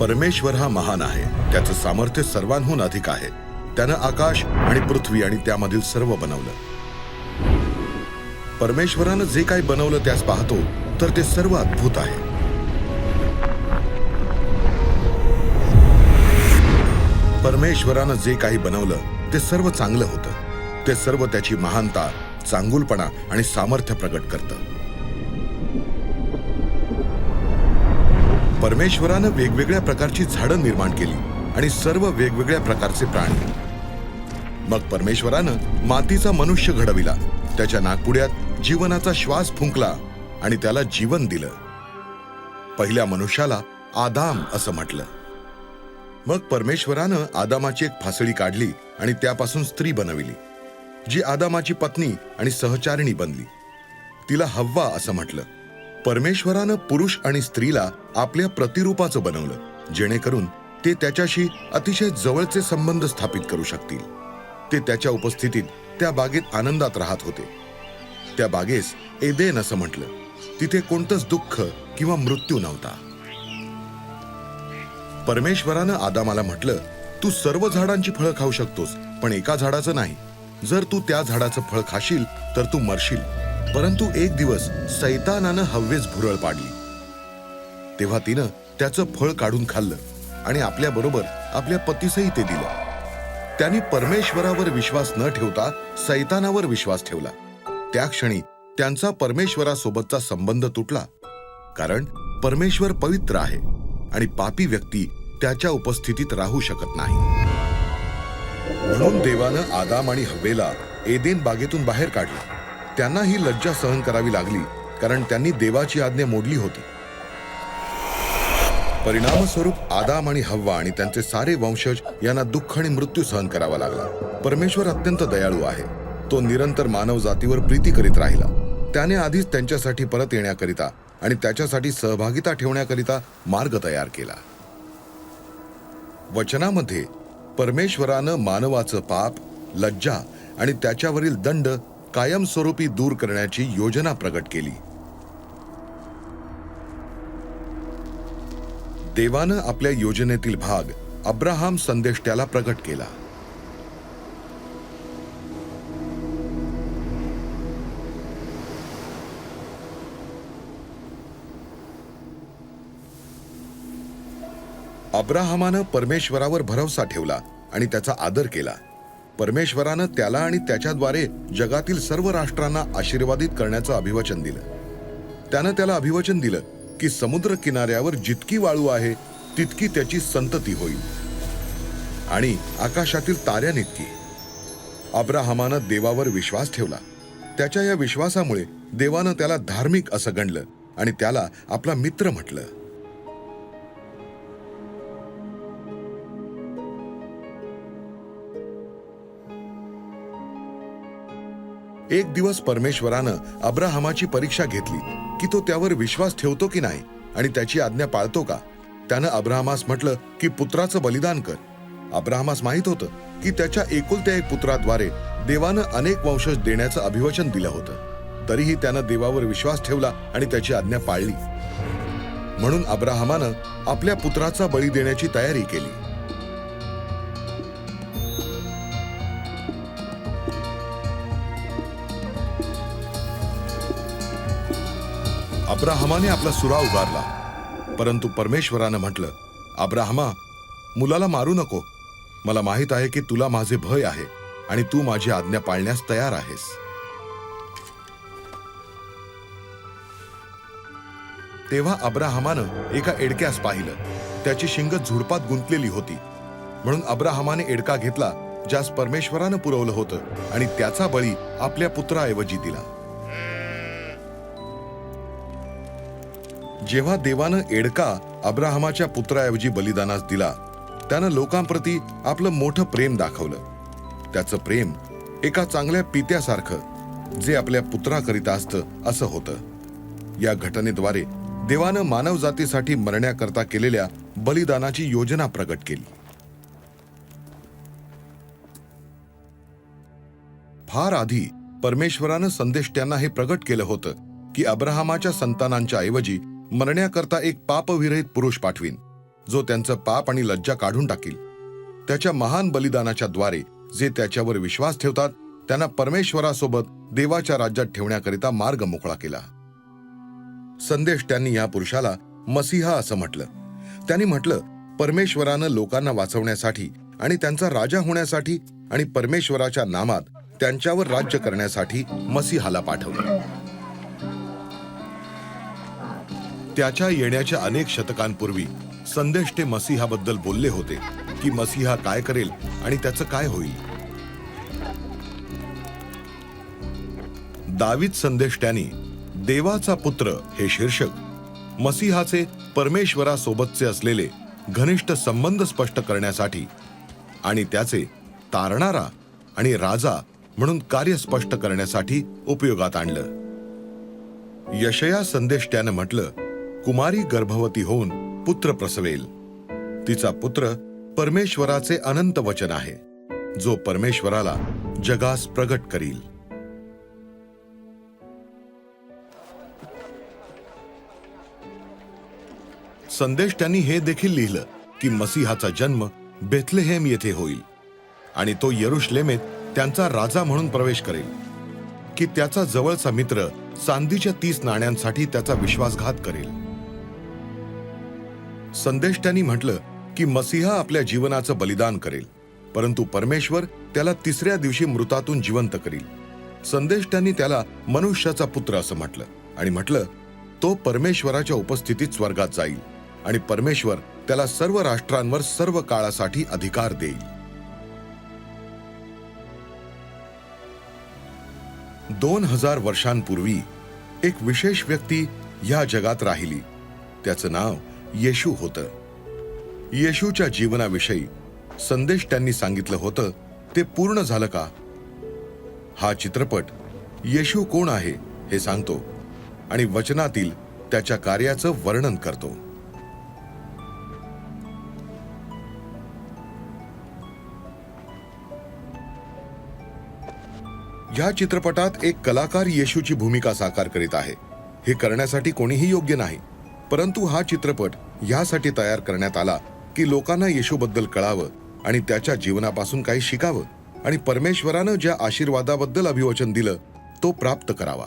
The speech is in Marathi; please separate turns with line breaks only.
परमेश्वर हा महान आहे. त्याचं सामर्थ्य सर्वांहून अधिक आहे. त्यानं आकाश आणि पृथ्वी आणि त्यामधील सर्व बनवलं. परमेश्वरानं जे काही बनवलं त्यास पाहतो तर ते सर्व अद्भुत आहे. परमेश्वरानं जे काही बनवलं ते सर्व चांगलं होतं. ते सर्व त्याची महानता चांगुलपणा आणि सामर्थ्य प्रकट करतं. परमेश्वरानं वेगवेगळ्या प्रकारची झाडं निर्माण केली आणि सर्व वेगवेगळ्या प्रकारचे प्राणी. मग परमेश्वरानं मातीचा मनुष्य घडविला. त्याच्या नागपुड्यात जीवनाचा श्वास फुंकला आणि त्याला जीवन दिलं. पहिल्या मनुष्याला आदाम असं म्हटलं. मग परमेश्वरानं आदामाची एक फासळी काढली आणि त्यापासून स्त्री बनविली जी आदामाची पत्नी आणि सहचारिणी बनली. तिला हव्वा असं म्हटलं. परमेश्वरानं पुरुष आणि स्त्रीला आपल्या प्रतिरूपाचं बनवलं जेणेकरून ते त्याच्याशी अतिशय जवळचे संबंध स्थापित करू शकतील. ते त्याच्या उपस्थितीत त्या बागेत आनंदात राहत होते. त्या बागेस एदेन असं म्हटलं तिथे कोणतंच दुःख किंवा मृत्यू नव्हता. परमेश्वरानं आदामाला म्हटलं तू सर्व झाडांची फळं खाऊ शकतोस पण एका झाडाचं नाही. जर तू त्या झाडाचं फळ खाशील तर तू मरशील. परंतु एक दिवस सैतानानं हव्वेस भुरळ पाडली. तेव्हा तिनं त्याचं फळ काढून खाल्लं आणि आपल्या बरोबर आपल्या पतीसही ते दिलं. त्यांनी परमेश्वरावर विश्वास न ठेवता सैतानावर विश्वास ठेवला. त्या क्षणी त्यांचा परमेश्वरासोबतचा संबंध तुटला. कारण परमेश्वर पवित्र आहे आणि पापी व्यक्ती त्याच्या उपस्थितीत राहू शकत नाही. म्हणून देवानं आदाम आणि हवेला एदेन बागेतून बाहेर काढलं. त्यांना ही लज्जा सहन करावी लागली कारण त्यांनी देवाची आज्ञा मोडली होती. परिणामस्वरूप आदाम आणि हव्वा आणि त्यांचे सारे वंशज यांना दुःख आणि मृत्यू सहन करावा लागला. परमेश्वर अत्यंत दयाळू आहे. तो निरंतर मानव जातीवर प्रीती करीत राहिला. त्याने आधीच त्यांच्यासाठी परत येण्याकरिता आणि त्याच्यासाठी सहभागिता ठेवण्याकरिता मार्ग तयार केला. वचनामध्ये परमेश्वरानं मानवाचं पाप लज्जा आणि त्याच्यावरील दंड कायमस्वरूपी दूर करण्याची योजना प्रगट केली. देवानं आपल्या योजनेतील भाग अब्राहाम संदेष्ट्याला प्रकट केला. अब्राहमानं परमेश्वरावर भरवसा ठेवला आणि त्याचा आदर केला. परमेश्वरानं त्याला आणि त्याच्याद्वारे जगातील सर्व राष्ट्रांना आशीर्वादित करण्याचं अभिवचन दिलं. त्यानं त्याला अभिवचन दिलं की समुद्र किनाऱ्यावर जितकी वाळू आहे तितकी त्याची संतती होईल. आणि आकाशातील ताऱ्यानितकी अब्राहमानं देवावर विश्वास ठेवला. त्याच्या या विश्वासामुळे देवानं त्याला धार्मिक असं गणलं आणि त्याला आपला मित्र म्हटलं. एक दिवस परमेश्वरानं अब्राहमाची परीक्षा घेतली की तो त्यावर विश्वास ठेवतो की नाही आणि त्याची आज्ञा पाळतो का? त्यानं अब्राहमास म्हटलं की पुत्राचं बलिदान कर. अब्राहमास माहीत होतं की त्याच्या एकुलत्या एक पुत्राद्वारे देवानं अनेक वंशज देण्याचं अभिवचन दिलं होतं. तरीही त्यानं देवावर विश्वास ठेवला आणि त्याची आज्ञा पाळली. म्हणून अब्राहमानं आपल्या पुत्राचा बळी देण्याची तयारी केली. अब्राहमाने आपला सुरा उगारला. परंतु परमेश्वरानं म्हटलं अब्राहमा मुलाला मारू नको. मला माहीत आहे की तुला माझे भय आहे आणि तू माझी आज्ञा पाळण्यास तयार आहेस. तेव्हा अब्राहमानं एका एडक्यास पाहिलं. त्याची शिंग झुडपात गुंतलेली होती. म्हणून अब्राहमाने एडका घेतला ज्यास परमेश्वरानं पुरवलं होतं आणि त्याचा बळी आपल्या पुत्राऐवजी दिला. जेव्हा देवानं एडका अब्राहमाच्या पुत्राऐवजी बलिदानास दिला त्यानं लोकांप्रती आपलं मोठं प्रेम दाखवलं. त्याचं प्रेम एका चांगल्या पित्यासारखं जे आपल्या पुत्राकरिता असतं असं होतं. या घटनेद्वारे देवानं मानवजातीसाठी मरण्याकरता केलेल्या बलिदानाची योजना प्रकट केली. फार आधी परमेश्वरानं संदेष्ट्यांना हे प्रकट केलं होतं की अब्राहमाच्या संतानांच्या ऐवजी मरण्याकरता एक पापविरहित पुरुष पाठवीन जो त्यांचं पाप आणि लज्जा काढून टाकील. त्याच्या महान बलिदानाच्या द्वारे जे त्याच्यावर विश्वास ठेवतात त्यांना परमेश्वरासोबत देवाच्या राज्यात ठेवण्याकरिता मार्ग मोकळा केला. संदेश त्यांनी या पुरुषाला मसीहा असं म्हटलं. त्यांनी म्हटलं परमेश्वरानं लोकांना वाचवण्यासाठी आणि त्यांचा राजा होण्यासाठी आणि परमेश्वराच्या नामात त्यांच्यावर राज्य करण्यासाठी मसीहाला पाठवलं. त्याच्या येण्याच्या अनेक शतकांपूर्वी संदेश ते मसीहाबद्दल बोलले होते की मसीहा काय करेल आणि त्याचं काय होईल. दावीद संदेश देवाचा पुत्र हे शीर्षक मसीहाचे परमेश्वरासोबतचे असलेले घनिष्ठ संबंध स्पष्ट करण्यासाठी आणि त्याचे तारणारा आणि राजा म्हणून कार्य स्पष्ट करण्यासाठी उपयोगात आणलं. यशया संदेश त्यानं म्हटलं कुमारी गर्भवती होऊन पुत्र प्रसवेल. तिचा पुत्र परमेश्वराचे अनंत वचन आहे जो परमेश्वराला जगास प्रगट करील. संदेश त्यांनी हे देखील लिहिलं की मसीहाचा जन्म बेथलेहेम येथे होईल आणि तो यरुशलेमेत त्यांचा राजा म्हणून प्रवेश करेल. की त्याचा जवळचा मित्र चांदीच्या तीस नाण्यांसाठी त्याचा विश्वासघात करेल. संदेश त्यांनी म्हटलं की मसीहा आपल्या जीवनाचं बलिदान करेल परंतु परमेश्वर त्याला तिसऱ्या दिवशी मृतातून जिवंत करील. संदेश त्यांनी त्याला मनुष्याचा पुत्र असं म्हटलं आणि म्हटलं तो परमेश्वराच्या उपस्थितीत स्वर्गात जाईल आणि परमेश्वर त्याला सर्व राष्ट्रांवर सर्व काळासाठी अधिकार देईल. दोन हजार वर्षांपूर्वी एक विशेष व्यक्ती ह्या जगात राहिली. त्याचं नाव येशू होतं. येशूच्या जीवनाविषयी संदेश त्यांनी सांगितलं होतं ते पूर्ण झालं का? हा चित्रपट येशू कोण आहे हे सांगतो आणि वचनातील त्याच्या कार्याचं वर्णन करतो. या चित्रपटात एक कलाकार येशूची भूमिका साकार करीत आहे. हे करण्यासाठी कोणीही योग्य नाही. परंतु हा चित्रपट ह्यासाठी तयार करण्यात आला की लोकांना येशूबद्दल कळावं आणि त्याच्या जीवनापासून काही शिकावं आणि परमेश्वरानं ज्या आशीर्वादाबद्दल अभिवचन दिलं तो प्राप्त करावा.